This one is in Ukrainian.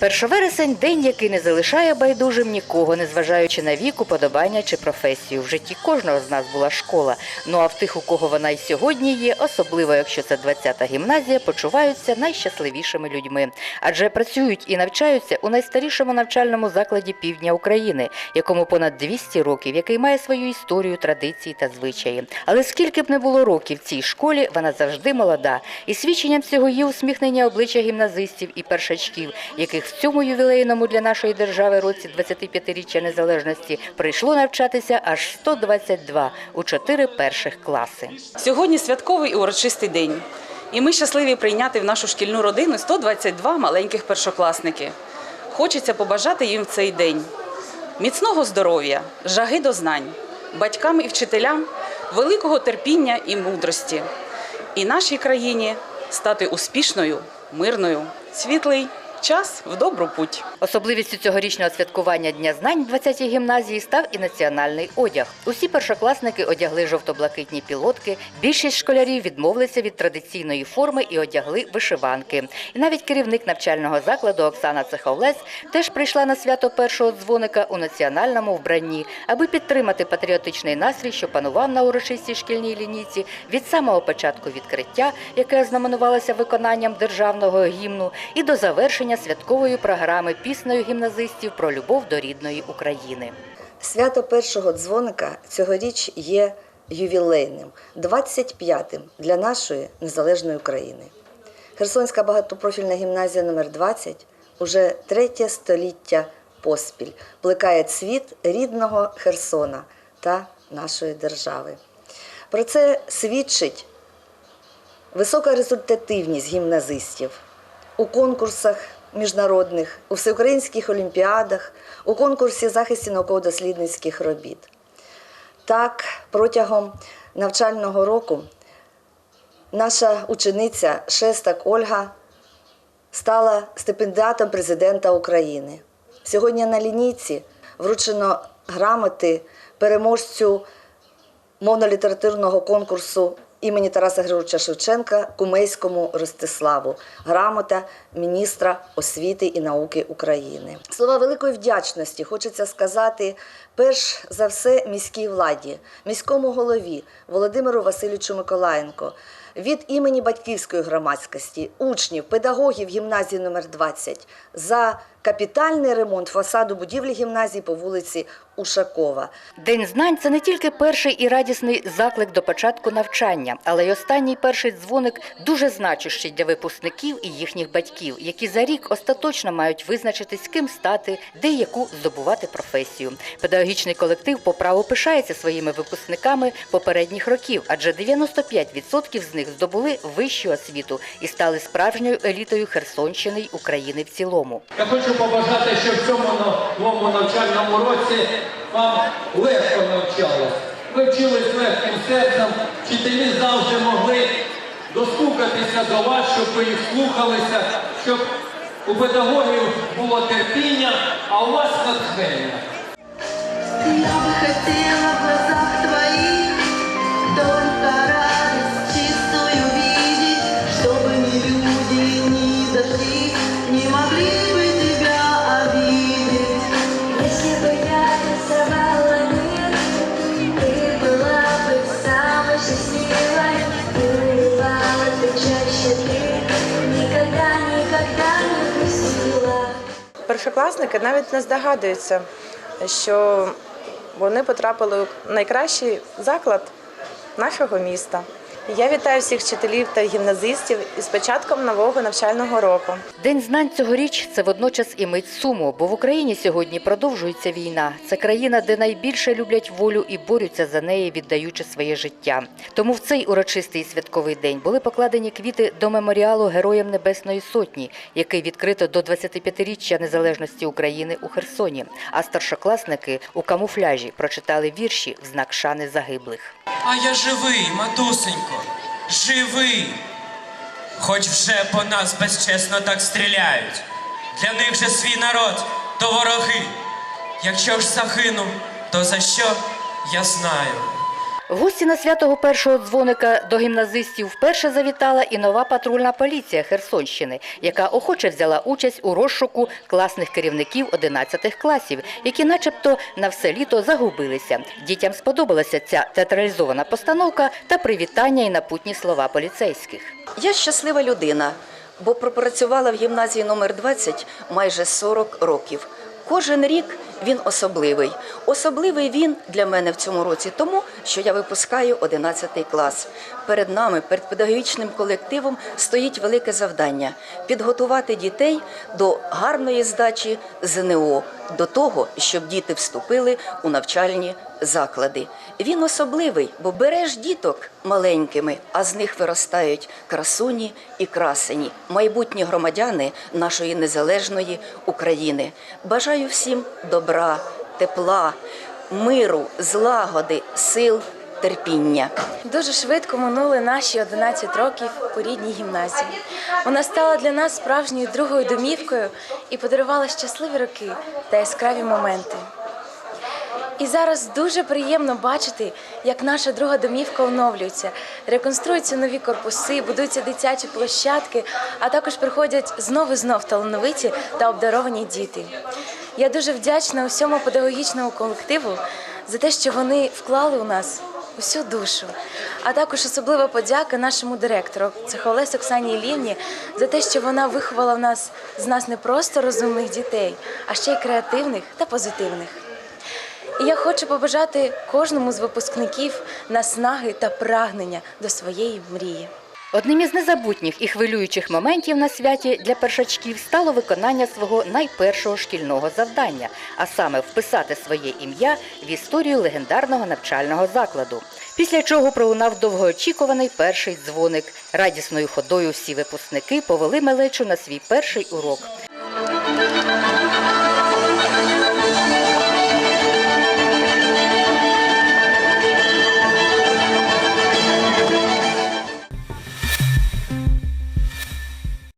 1 вересень день, який не залишає байдужим нікого, незважаючи на вік, уподобання чи професію. В житті кожного з нас була школа. Ну а в тих, у кого вона й сьогодні є, особливо якщо це 20-та гімназія, почуваються найщасливішими людьми. Адже працюють і навчаються у найстарішому навчальному закладі півдня України, якому понад 200 років, який має свою історію, традиції та звичаї. Але скільки б не було років цій школі, вона завжди молода. І свідченням цього є усміхнені обличчя гімназистів і першачків, яких в цьому ювілейному для нашої держави році 25-річчя незалежності прийшло навчатися аж 122 у чотири перших класи. Сьогодні святковий і урочистий день. І ми щасливі прийняти в нашу шкільну родину 122 маленьких першокласники. Хочеться побажати їм в цей день міцного здоров'я, жаги до знань, батькам і вчителям великого терпіння і мудрості. І нашій країні стати успішною, мирною, світлий час в добру путь. Особливістю цьогорічного святкування Дня знань 20-й гімназії став і національний одяг. Усі першокласники одягли жовто-блакитні пілотки. Більшість школярів відмовилися від традиційної форми і одягли вишиванки. І навіть керівник навчального закладу Оксана Цеховлес теж прийшла на свято першого дзвоника у національному вбранні, аби підтримати патріотичний настрій, що панував на урочистій шкільній лінійці від самого початку відкриття, яке знаменувалося виконанням державного гімну, і до завершення святкової програми піснею гімназистів про любов до рідної України. Свято першого дзвоника цьогоріч є ювілейним, 25-тим для нашої незалежної України. Херсонська багатопрофільна гімназія номер 20 уже третє століття поспіль плекає цвіт рідного Херсона та нашої держави. Про це свідчить висока результативність гімназистів у конкурсах міжнародних, у всеукраїнських олімпіадах, у конкурсі захисті науково-дослідницьких робіт. Так, протягом навчального року наша учениця Шестак Ольга стала стипендіатом президента України. Сьогодні на лінійці вручено грамоти переможцю мовно-літературного конкурсу імені Тараса Григоровича Шевченка Кумейському Ростиславу, грамота міністра освіти і науки України. Слова великої вдячності хочеться сказати перш за все міській владі, міському голові Володимиру Васильовичу Миколаєнко. Від імені батьківської громадськості, учнів, педагогів гімназії номер 20 за капітальний ремонт фасаду будівлі гімназії по вулиці Ушакова. День знань це не тільки перший і радісний заклик до початку навчання, але й останній перший дзвоник дуже значущий для випускників і їхніх батьків, які за рік остаточно мають визначитись, ким стати, де і яку здобувати професію. Педагогічний колектив по праву пишається своїми випускниками попередніх років, адже 95% з них здобули вищу освіту і стали справжньою елітою Херсонщини й України в цілому. Я хочу побажати, щоб в цьому новому навчальному році вам легко навчалось. Ви вчились легким серцем, вчителі завжди могли достукатися до вас, щоб ви їх слухалися, щоб у педагогів було терпіння, а у вас натхнення. Я бы хотела Першокласники навіть не здогадуються, що вони потрапили у найкращий заклад нашого міста. Я вітаю всіх вчителів та гімназистів із початком нового навчального року. День знань цьогоріч це водночас і мить суму, бо в Україні сьогодні продовжується війна. Це країна, де найбільше люблять волю і борються за неї, віддаючи своє життя. Тому в цей урочистий святковий день були покладені квіти до меморіалу Героям Небесної Сотні, який відкрито до 25-річчя незалежності України у Херсоні. А старшокласники у камуфляжі прочитали вірші в знак шани загиблих. А я живий, матусенько, живий. Хоч вже по нас безчесно так стріляють. Для них же свій народ то вороги. Якщо ж загину, то за що я знаю. Гості на святого першого дзвоника до гімназистів вперше завітала і нова патрульна поліція Херсонщини, яка охоче взяла участь у розшуку класних керівників 11 класів, які начебто на все літо загубилися. Дітям сподобалася ця театралізована постановка та привітання і напутні слова поліцейських. Я щаслива людина, бо пропрацювала в гімназії номер 20 майже 40 років. Кожен рік він особливий. Особливий він для мене в цьому році, тому що я випускаю 11 клас. Перед нами, перед педагогічним колективом, стоїть велике завдання підготувати дітей до гарної здачі ЗНО, до того, щоб діти вступили у навчальні заклади. Він особливий, бо береш діток маленькими, а з них виростають красуні і красені, майбутні громадяни нашої незалежної України. Бажаю всім добра, тепла, миру, злагоди, сил, терпіння. Дуже швидко минули наші 11 років у рідній гімназії. Вона стала для нас справжньою другою домівкою і подарувала щасливі роки та яскраві моменти. І зараз дуже приємно бачити, як наша друга домівка оновлюється, реконструюються нові корпуси, будуються дитячі площадки, а також приходять знов і знов талановиті та обдаровані діти. Я дуже вдячна усьому педагогічному колективу за те, що вони вклали у нас усю душу. А також особлива подяка нашому директору Цехолес Оксані Ілівні за те, що вона виховала в нас з нас не просто розумних дітей, а ще й креативних та позитивних. І я хочу побажати кожному з випускників наснаги та прагнення до своєї мрії. Одним із незабутніх і хвилюючих моментів на святі для першачків стало виконання свого найпершого шкільного завдання, а саме вписати своє ім'я в історію легендарного навчального закладу. Після чого пролунав довгоочікуваний перший дзвоник. Радісною ходою всі випускники повели малечу на свій перший урок.